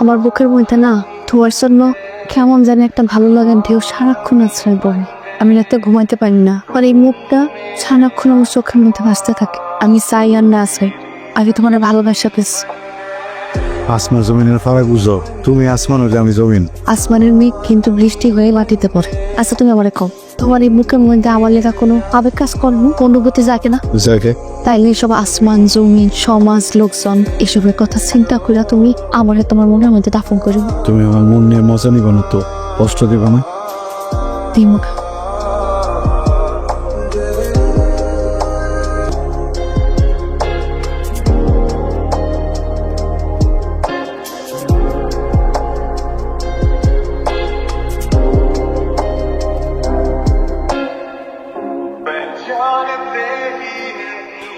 আমার বুকের মধ্যে না ধোয়ার জন্য কেমন জানি একটা ভালো লাগার ঢেউ সারাক্ষণ আশ্রয় পড়ে। আমি রাতে ঘুমাইতে পারি না আর এই মুখটা সারাক্ষণ আমার চোখের মধ্যে ভাসতে থাকে। আমি চাই আর না চাই আমি তোমার ভালোবাসা পেয়েছি। আসমান জমিনের ফারাক বুঝো তুমি আসমান হলে আমি জমিন। আসমানের মেঘ কিন্তু বৃষ্টি হয়ে মাটিতে পড়ে। আচ্ছা তুমি আমার কম তোমার এই মুখের মধ্যে আমার লেখা কোনো আবেগ কাজ করব অনুভূতি যাকে না? বুঝাকে তাইলে সব আসমান জমি সমাজ লোকজন এসবের কথা চিন্তা করে তুমি আমারে তোমার মনের মধ্যে দাফন করো তুমি আমার মন নিয়ে মজা নিবা না তো? কষ্ট দিবা না? দিমুখ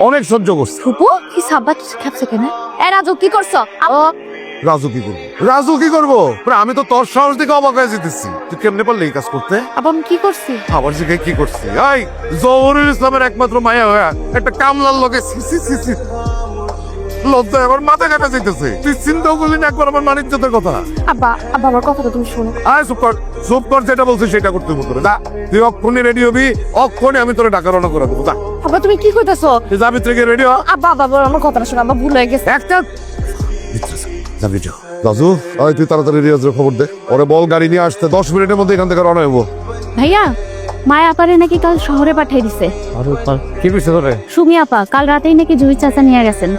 অনেক সহ্য করছে। ফুপু কি সাব্বাত খাচ্ছে কেন? এ রাজু কি করছ? রাজু কি করব? রাজু কি করব? আমি তো তোর সাহস দেখে অবাক হয়ে যেতেছি। তুই কেমনে পারলে এই কাজ করতে? আবার আমি কি করছি? আবার জিগে কি করছি? এই জহরুল ইসলামের একমাত্র মায়া হয়ে একটা কামলার লগে সি সি সি লজ্জায় আমার মাথা কাটা যাইতেছে। তুই চিন্তাও করলি না একবার আমার মানিজ্যতের কথা। আব্বা আব্বা আমার কথাটা তুমি শোনো। আয় চুপ কর চুপ কর যেটা বলছিস সেটা করতে হব তোরে। যা তুই অক্ষণে রেডি হবি অক্ষণে আমি তোরে ডাকা রওনা করে দেবো যা। আব্বা তুমি কি কইতাছো? তুই যাবি থেকে রেডি হ। আব্বা আব্বা আমার কথাটা শোনো আব্বা ভুল হয়ে গেছে। একটা যাবি যা রাজু ওই তুই তাড়াতাড়ি রিয়াজের খবর দে। ওরে বল গাড়ি নিয়ে আসতে দশ মিনিটের মধ্যে এখান থেকে রওনা হব। ভাইয়া মায়া আপারে নাকি কাল শহরে পাঠিয়ে দিছে। কি কইছে তোরে? সুমি আপা কাল রাতেই নাকি জুই চাচা নিয়ে গেছেন।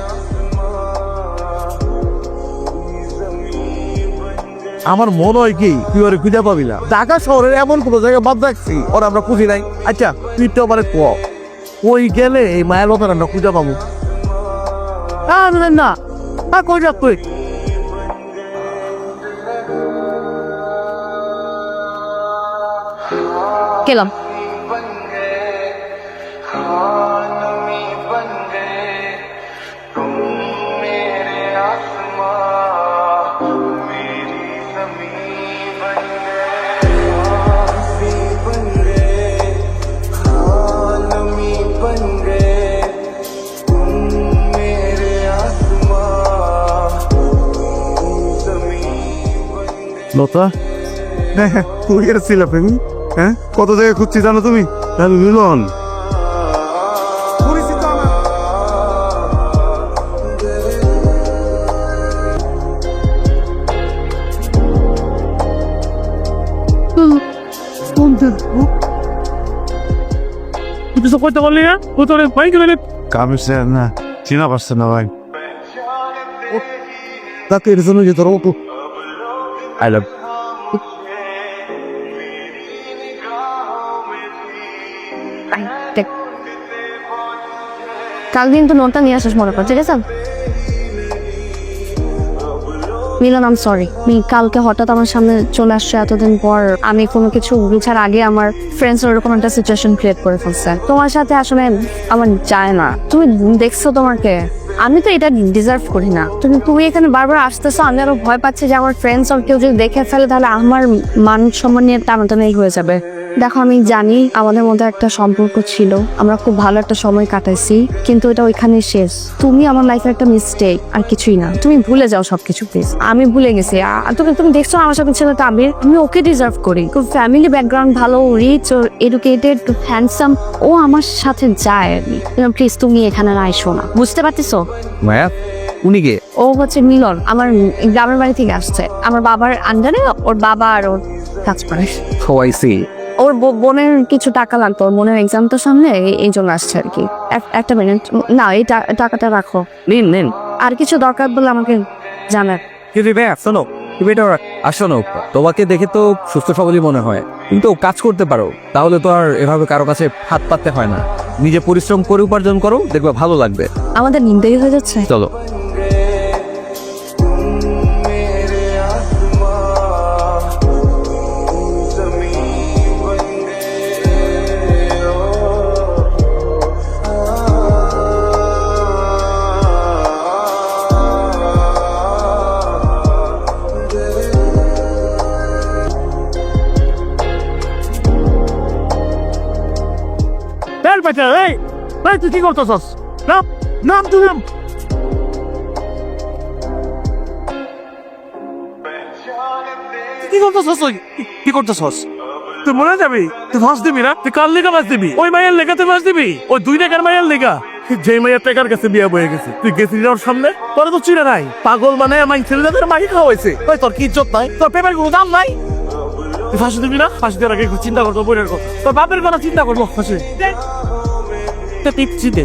আমার মনে হয় কি তুই ওরে খুঁজে পাবি না। ঢাকা শহরের এমন কোনো জায়গায় বাদ রাখছি ওরা আমরা খুঁজি নাই। আচ্ছা তুই তো আমার ক ওই গেলে এই মায়ের মতন আমরা খুঁজে পাবো? না না কই যাক তুই? গেলাম। লতা? হ্যাঁ তুই এর ছিল প্রেমী হ্যাঁ? কত জায়গায় খুঁজছি জানো তুমি? আমি মিলন। পরিচিত আমার। তুই তো কইতে পারলি না? ও তোর বাইক গেলে কামিছে না চিনা পারছে না ভাই। তাকে এর জন্য যে তোর আই লাভ কাল কিন্তু নোটটা নিয়ে আসিস মনে কর ঠিক আছে? মিলন আম সরি আমি কালকে হঠাৎ আমার সামনে চলে আসছে এতদিন পর। আমি কোনো কিছু বুঝার আগে আমার ফ্রেন্ডস ওরকম একটা সিচুয়েশন ক্রিয়েট করে ফেলছে। তোমার সাথে আসলে আমার যায় না। তুমি দেখছ তোমাকে? আমি তো এটা ডিজার্ভ করি না। তুমি তুমি এখানে বারবার আসতেছো, আমি আরও ভয় পাচ্ছি যে আমার ফ্রেন্ডস আর কেউ যদি দেখে ফেলে, তাহলে আমার মান সম্মান নিয়ে টানাটানি হয়ে যাবে। দেখো আমি জানি আমাদের মধ্যে একটা সম্পর্ক ছিল। আমরা খুব ভালো একটা সময় কাটাইছি কিন্তু এটা ওইখানে শেষ। তুমি আমার লাইফের একটা মিস্টেক আর কিছুই না। তুমি ভুলে যাও সবকিছু প্লিজ আমি ভুলে গেছি। তুমি তুমি দেখছ আমার সাথে ছিল আমি আমি ওকে ডিজার্ভ করি। খুব ফ্যামিলি ব্যাকগ্রাউন্ড ভালো রিচ ওর এডুকেটেড হ্যান্ডসাম ও আমার সাথে যায়। প্লিজ তুমি এখানে না আইসো না। বুঝতে পারতেছো? মায়া উনি কে? ও হচ্ছে মিলন। আমার গ্রামের বাড়ি থেকে আসছে। আমার বাবার আন্ডারে ওর বাবা আর ওর কাজ করে। খোয়াইছি ওর বোনের কিছু টাকা লাগতো ওর বোনের এক্সাম তো সামনে এই- এই জন্য আসছে আর কি। এক- একটা মিনিট না এই টা- টাকাটা রাখো। নিন নিন। আর কিছু দরকার বলে আমাকে জানার। কি দিবে শোনো তুমি এটা আসো না তোমাকে দেখে তো সুস্থ সবলই মনে হয়। কিন্তু কাজ করতে পারো তাহলে তো আর এভাবে কারও কাছে হাত পাততে হয় না। নিজে পরিশ্রম করে উপার্জন করো দেখবে ভালো লাগবে। আমাদের নিন্দাই হয়ে যাচ্ছে। চলো। এই তুই কি করতেছস? না নাম তুই নাম। কি করতেছস তুই? তুই মরে যাবি? তুই ফাঁস দিবি না? তুই কার লেগা ফাঁস দিবি? ওই মায়ের লেগা তুই ফাঁস দিবি? ওই দুই টাকার মায়ের লেগা। যে মায়ের টাকার কাছে বিয়া বয়ে গেছে। তুই গেছিলি ওর সামনে? তোর তো চিনে নাই। পাগল মানে মাই ছেলেদের মাকে খাওয়া হয়েছে ওই, তোর কি ইজ্জত নাই? তোর পেপার কোনো দাম নাই? ফাঁসি দিবি না? ফাঁসি দেওয়ার আগে চিন্তা করতো বোনের কথা। তোর বাপের কথা চিন্তা করব ফাঁসি। টিপছি দে।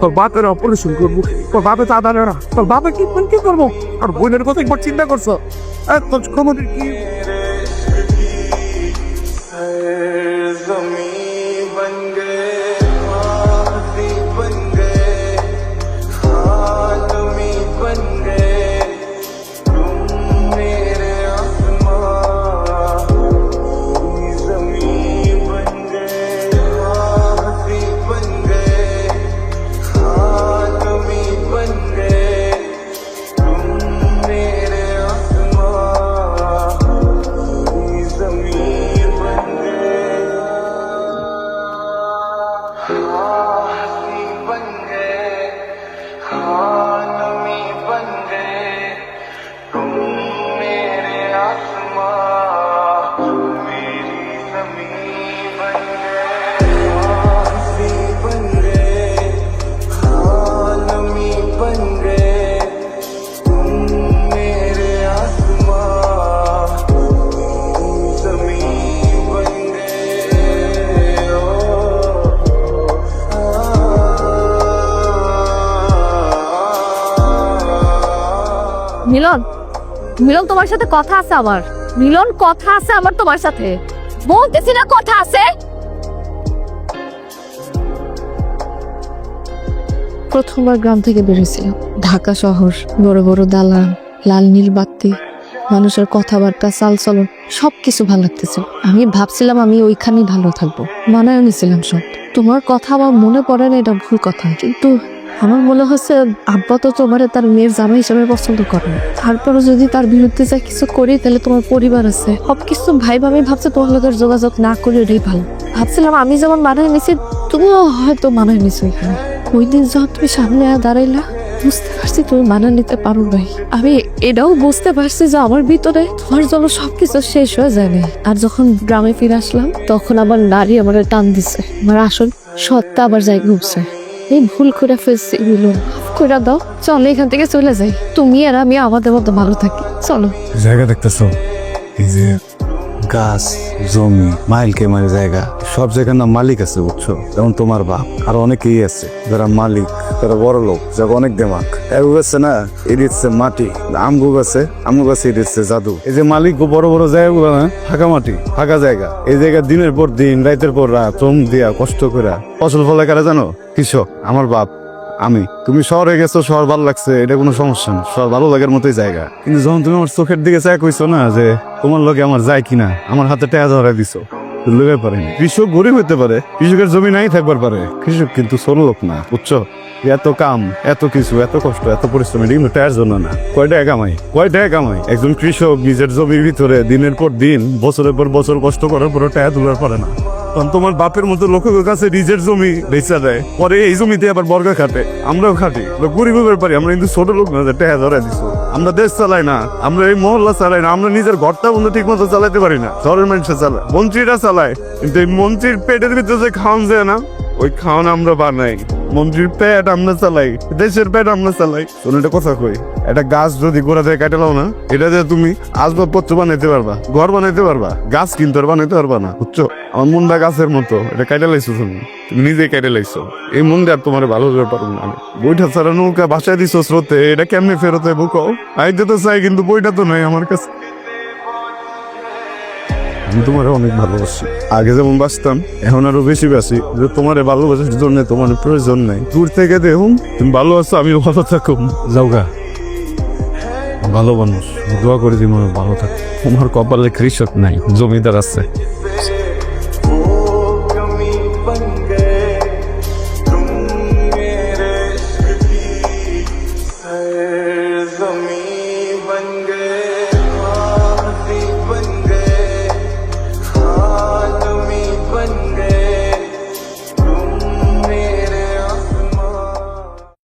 তোর বাপের অপারেশন করব, তোর বাপে চাঁদা নেয় না, তোর বাপে কি কি করব? আর বোনের কথা একবার চিন্তা করছ? তোর খবর কি? মিলন তোমার সাথে কথা আছে আমার। মিলন, কথা আছে আমার তোমার সাথে। বলতেছি না কথা আছে। প্রথমবার গ্রাম থেকে বেরিয়েছিলাম ঢাকা শহর, বড় বড় দালান, লাল নীল বাতি মানুষের কথাবার্তা, চালচলন, সবকিছু ভালো লাগতেছে। আমি ভাবছিলাম আমি ওইখানেই ভালো থাকব। মানায় নিছিলাম সব। তোমার কথা আমার মনে পড়ে না, এটা ভুল কথা। কিন্তু আমার মনে হচ্ছে আব্বা তো তোমার তার মেয়ের জামাই হিসেবে পছন্দ করে। তারপরে যদি তার বিরুদ্ধে যা কিছু করি, তাহলে তোমার পরিবার আছে। সব কিছু ভাই ভাবি ভাবছে তোমার লোকের যোগাযোগ না করে এটাই ভালো। ভাবছিলাম আমি যেমন মানায় নিছি, তুমিও হয়তো মানায় নিছো এখানে। ওই দিন যখন তুমি সামনে দাঁড়াইলা, বুঝতে পারছি তুমি মানা নিতে পারো নাই। আমি এটাও বুঝতে পারছি যে আমার ভিতরে তোমার জন্য সবকিছু শেষ হয়ে যাবে আর যখন গ্রামে ফিরে আসলাম, তখন আমার নারী আমার টান দিছে। আমার আসল সত্তা আবার যাই ঘুরছে। এই ভুল করে ফেলছি এগুলো করে দাও। চলো, এখান থেকে চলে যাই। তুমি আর আমি, আমাদের মতো ভালো থাকি। চলো। জায়গা দেখতেছো? এই যে গাছ, জমি, মাইল কেমারি জায়গা, সব জায়গার না মালিক আছে, বুঝছ? যেমন তোমার বাপ, আর অনেকেই আছে, যারা মালিক তারা বড় লোক, যারা অনেক দেমাক এগু আছে না এটি মাটি, আমগু গাছে আমগু গাছে এটি হচ্ছে জাদু। এই যে মালিক বড় বড় জায়গাগুলো না, ফাঁকা মাটি, ফাঁকা জায়গা। এই জায়গা দিনের পর দিন, রাতের পর রাত শ্রম দিয়া, কষ্ট করে ফসল ফলে কারা জানো? কৃষক, আমার বাপ। আমি। তুমি শহরে গেছো, শহর ভালো লাগছে, এটা কোনো সমস্যা না। শহর ভালো লাগার মতোই জায়গা। কিন্তু যখন তুমি আমার চোখের দিকে চাই কইছো না যে তোমার লোকে আমার যায় কিনা, আমার হাতে টাকা ধরা দিছো লুকে পারেনি কৃষক গরিব হতে পারে, কৃষকের জমি নাই থাকবার পারে। কৃষক কিন্তু ছোট লোক না, বুঝছ? এত কাম, এত কিছু, এত কষ্ট, এত পরিশ্রম, এটা কিন্তু টায়ার জন্য না। কয় টাকা কামাই? কয় টাকা কামাই? একজন কৃষক নিজের জমির ভিতরে দিনের পর দিন, বছরের পর বছর কষ্ট করার পরও টাকা তোলার পারে না। কারণ তোমার বাপের মতো লোকের কাছে নিজের জমি বেচা দেয়। পরে এই জমিতে আবার বর্গা খাটে। আমরাও খাটি। গরিব ব্যাপারে পারি, আমরা কিন্তু ছোট লোক না টেহা আমরা দেশ চালাই না, আমরা এই মহল্লা চালাই না, আমরা নিজের ঘরটা বন্ধু ঠিক মতো চালাতে পারি না। শহরের মানুষে চালায়। মন্ত্রীরা চালায়, কিন্তু এই মন্ত্রীর পেটের ভিতরে যে খাওয়ান যায় না ওই খাওয়ান আমরা বানাই মন্ত্রীর পেট আমরা চালাই, দেশের পেট আমরা চালাই। শোনো, এটা কথা কই, একটা গাছ যদি গোড়া থেকে কাটে লাও না, এটা দিয়ে তুমি আসবাবপত্র বানাইতে পারবা, ঘর বানাইতে পারবা, গাছ কিন্তু আর বানাইতে পারবা না, বুঝছ? আমার মনটা গাছের মতো, এটা কাটে লাইছো তুমি তুমি নিজেই কেটে লাইছো। এই মনটা আর তোমার ভালো হতে পারব না বইটা ছাড়া নৌকা বাসায় দিছো স্রোতে, এটা কেমনে ফেরত হয় বুকো আইতে তো চাই, কিন্তু বইটা তো নাই আমার কাছে। আমি তোমার অনেক ভালোবাসি। আগে যেমন বাঁচতাম এখন আরও বেশি বাসি যে তোমার ভালোবাসার জন্য তোমার প্রয়োজন নাই। দূর থেকে দেখুন তুমি ভালো আছো আমিও ভালো থাকুম। যাওগা ভালো মানুষ দোয়া করে দিন ভালো থাক। তোমার কপালে কৃষক নাই জমিদার আছে।